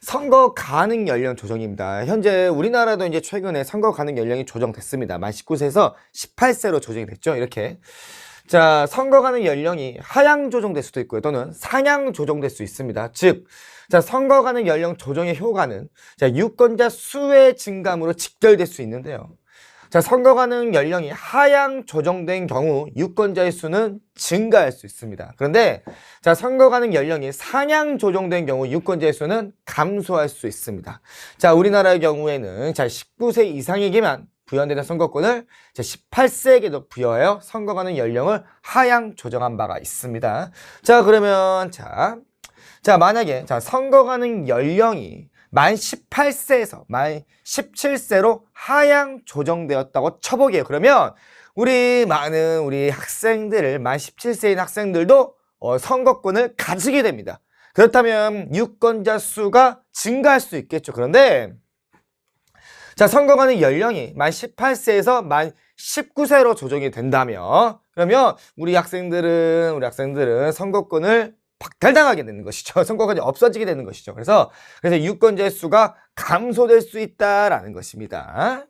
선거 가능 연령 조정입니다. 현재 우리나라도 이제 최근에 선거 가능 연령이 조정됐습니다. 만 19세에서 18세로 조정이 됐죠. 이렇게. 자, 선거 가능 연령이 하향 조정될 수도 있고요. 또는 상향 조정될 수 있습니다. 즉, 자, 선거 가능 연령 조정의 효과는 자, 유권자 수의 증감으로 직결될 수 있는데요. 자, 선거 가능 연령이 하향 조정된 경우 유권자의 수는 증가할 수 있습니다. 그런데 자, 선거 가능 연령이 상향 조정된 경우 유권자의 수는 감소할 수 있습니다. 자, 우리나라의 경우에는 자, 19세 이상에게만 부여되는 선거권을 자, 18세에게도 부여하여 선거 가능 연령을 하향 조정한 바가 있습니다. 자, 그러면 자, 자, 만약에 자, 선거 가능 연령이 만 18세에서 만 17세로 하향 조정되었다고 쳐보게요. 그러면 우리 많은 우리 학생들을 만 17세인 학생들도 어, 선거권을 가지게 됩니다. 그렇다면 유권자 수가 증가할 수 있겠죠. 그런데 자, 선거가는 연령이 만 18세에서 만 19세로 조정이 된다면 그러면 우리 학생들은 우리 학생들은 선거권을 박탈당하게 되는 것이죠. 선거권이 없어지게 되는 것이죠. 그래서 그래서 유권자의 수가 감소될 수 있다라는 것입니다.